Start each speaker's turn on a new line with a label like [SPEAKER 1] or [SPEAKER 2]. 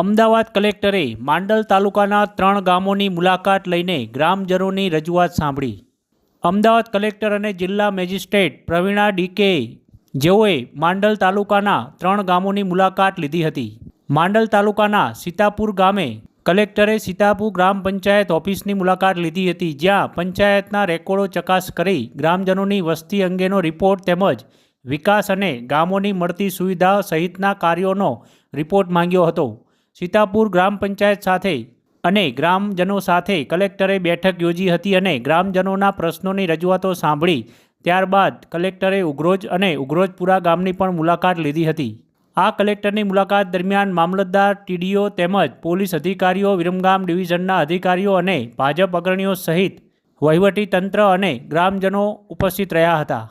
[SPEAKER 1] અમદાવાદ કલેક્ટરે માંડલ તાલુકાના ત્રણ ગામોની મુલાકાત લઈને ગ્રામજનોની રજૂઆત સાંભળી. અમદાવાદ કલેક્ટર અને જિલ્લા મેજિસ્ટ્રેટ પ્રવીણા ડીકે જેઓએ માંડલ તાલુકાના ત્રણ ગામોની મુલાકાત લીધી હતી. માંડલ તાલુકાના સીતાપુર ગામે કલેક્ટરે સીતાપુર ગ્રામ પંચાયત ઓફિસની મુલાકાત લીધી હતી, જ્યાં પંચાયતના રેકોર્ડો ચકાસ કરી ગ્રામજનોની વસ્તી અંગેનો રિપોર્ટ તેમજ વિકાસ અને ગામોની મળતી સુવિધા સહિતના કાર્યોનો રિપોર્ટ માંગ્યો હતો. સીતાપુર ગ્રામ પંચાયત સાથે અને ગ્રામજનો સાથે કલેક્ટરે બેઠક યોજી હતી અને ગ્રામજનોના પ્રશ્નોની રજૂઆતો સાંભળી ત્યારબાદ કલેક્ટરે ઉગ્રોજ અને ઉગ્રોજપુરા ગામની પણ મુલાકાત લીધી હતી. આ કલેક્ટરની મુલાકાત દરમિયાન મામલતદાર ટીડીઓ તેમજ પોલીસ અધિકારીઓ, વિરમગામ ડિવિઝનના અધિકારીઓ અને ભાજપ અગ્રણીઓ સહિત વહીવટી તંત્ર અને ગ્રામજનો ઉપસ્થિત રહ્યા હતા.